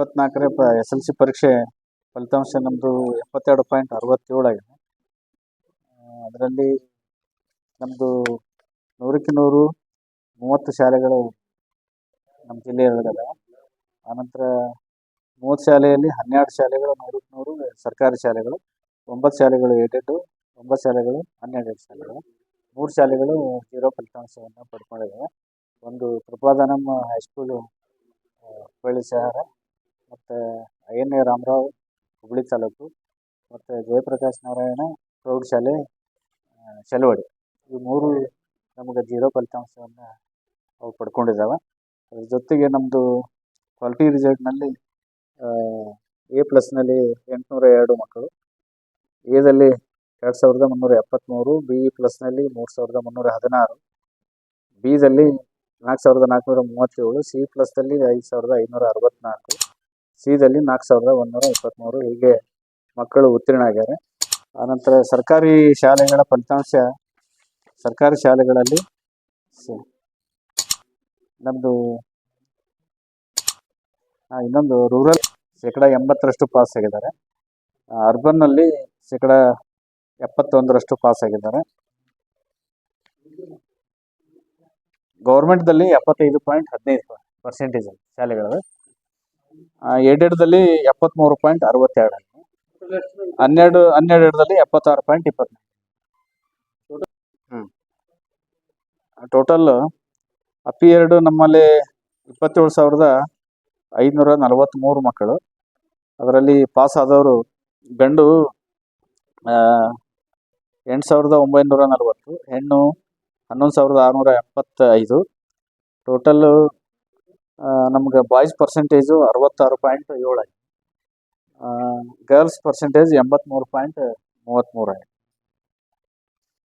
ಇಪ್ಪತ್ನಾಲ್ಕನೇ ಪ S L C ಪರೀಕ್ಷೆ ಫಲಿತಾಂಶ ನಮ್ಮದು ಎಪ್ಪತ್ತೆರಡು ಪಾಯಿಂಟ್ ಅರವತ್ತೇಳು ಆಗಿದೆ. ಅದರಲ್ಲಿ ನಮ್ಮದು ನೂರಕ್ಕೆ ನೂರು, ಮೂವತ್ತು ಶಾಲೆಗಳು ನಮ್ಮ ಜಿಲ್ಲೆಯೊಳಗದ ಆನಂತರ ಮೂವತ್ತು ಶಾಲೆಯಲ್ಲಿ ಹನ್ನೆರಡು ಶಾಲೆಗಳು, ನೂರಕ್ಕೆ ನೂರು ಸರ್ಕಾರಿ ಶಾಲೆಗಳು, ಒಂಬತ್ತು ಶಾಲೆಗಳು ಏಡೆಡ್ಡು ಒಂಬತ್ತು ಶಾಲೆಗಳು ಹನ್ನೆರಡು ಶಾಲೆಗಳು. ಮೂರು ಶಾಲೆಗಳು ಜೀರೋ ಫಲಿತಾಂಶವನ್ನು ಪಡ್ಕೊಂಡಿದ್ದಾವೆ ಒಂದು ಕೃಪಾದಾನಮ್ಮ ಹೈಸ್ಕೂಲು ಹುಬ್ಬಳ್ಳಿ ಶಹರ ಮತ್ತು ಎನ್ ಎ ರಾಮರಾವ್ ಹುಬ್ಬಳ್ಳಿ ತಾಲೂಕು ಮತ್ತು ಜಯಪ್ರಕಾಶ್ ನಾರಾಯಣ ಪ್ರೌಢಶಾಲೆ ಶೆಲವಾಡಿ ಈ ಮೂರು ನಮಗೆ ಜೀರೋ ಫಲಿತಾಂಶವನ್ನು ಅವು ಪಡ್ಕೊಂಡಿದ್ದಾವೆ ಅದ್ರ ಜೊತೆಗೆ ನಮ್ಮದು ಕ್ವಾಲಿಟಿ ರಿಸಲ್ಟ್ನಲ್ಲಿ ಎ ಪ್ಲಸ್ನಲ್ಲಿ ಎಂಟುನೂರ ಎರಡು ಮಕ್ಕಳು. ಎದಲ್ಲಿ ಎರಡು ಸಾವಿರದ ಮುನ್ನೂರ ಎಪ್ಪತ್ತ್ಮೂರು ಬಿ ಪ್ಲಸ್ನಲ್ಲಿ ಮೂರು ಸಾವಿರದ ಮುನ್ನೂರ ಹದಿನಾರು. ಬಿದಲ್ಲಿ ನಾಲ್ಕು ಸಾವಿರದ ನಾಲ್ಕುನೂರ ಮೂವತ್ತೇಳು, ಸಿ ಪ್ಲಸ್ದಲ್ಲಿ ಐದು ಸಾವಿರದ ಐನೂರ ಅರವತ್ತ್ನಾಲ್ಕು ಸಿದಲ್ಲಿ ನಾಲ್ಕು ಸಾವಿರದ ಒಂದೂರ ಇಪ್ಪತ್ತ್ಮೂರು ಹೀಗೆ ಮಕ್ಕಳು ಉತ್ತೀರ್ಣ ಆಗ್ಯಾರೆ. ಆನಂತರ ಸರ್ಕಾರಿ ಶಾಲೆಗಳ ಫಲಿತಾಂಶ, ಸರ್ಕಾರಿ ಶಾಲೆಗಳಲ್ಲಿ ನಮ್ಮದು ಇನ್ನೊಂದು ರೂರಲ್ ಶೇಕಡ ಎಂಬತ್ತರಷ್ಟು ಪಾಸ್ ಆಗಿದ್ದಾರೆ. ಅರ್ಬನ್ನಲ್ಲಿ ಶೇಕಡ ಎಪ್ಪತ್ತೊಂದರಷ್ಟು ಪಾಸ್ ಆಗಿದ್ದಾರೆ. ಗೌರ್ಮೆಂಟ್ದಲ್ಲಿ ಎಪ್ಪತ್ತೈದು ಪಾಯಿಂಟ್ ಹದಿನೈದು ಪರ್ಸೆಂಟೇಜ್ ಶಾಲೆಗಳು ಏಡೆಡ್ದಲ್ಲಿ ಎಪ್ಪತ್ಮೂರು ಪಾಯಿಂಟ್ ಅರವತ್ತೆರಡು. ಹನ್ನೆರಡು ಹನ್ನೆರಡರಲ್ಲಿ ಎಪ್ಪತ್ತಾರು ಪಾಯಿಂಟ್ ಇಪ್ಪತ್ನಾಲ್ಕು. ಟೋಟಲ್ ಅಪ್ಪಿ ಎರಡು, ನಮ್ಮಲ್ಲಿ ಇಪ್ಪತ್ತೇಳು ಸಾವಿರದ ಐದುನೂರ ನಲವತ್ತ್ಮೂರು ಮಕ್ಕಳು. ಅದರಲ್ಲಿ ಪಾಸ್ ಆದವರು ಗಂಡು ಎಂಟು ಸಾವಿರದ ಒಂಬೈನೂರ ನಲವತ್ತು, ಹೆಣ್ಣು ಹನ್ನೊಂದು ಸಾವಿರದ ಆರುನೂರ ಎಪ್ಪತ್ತೈದು. ಟೋಟಲ್ಲು ನಮ್ಗೆ ಬಾಯ್ಸ್ ಪರ್ಸೆಂಟೇಜು ಅರವತ್ತಾರು ಪಾಯಿಂಟ್ ಏಳು ಆಯ್ತು. ಗರ್ಲ್ಸ್ ಪರ್ಸೆಂಟೇಜ್ ಎಂಬತ್ತ್ಮೂರು ಪಾಯಿಂಟ್ ಮೂವತ್ತ್ಮೂರು ಆಗಿದೆ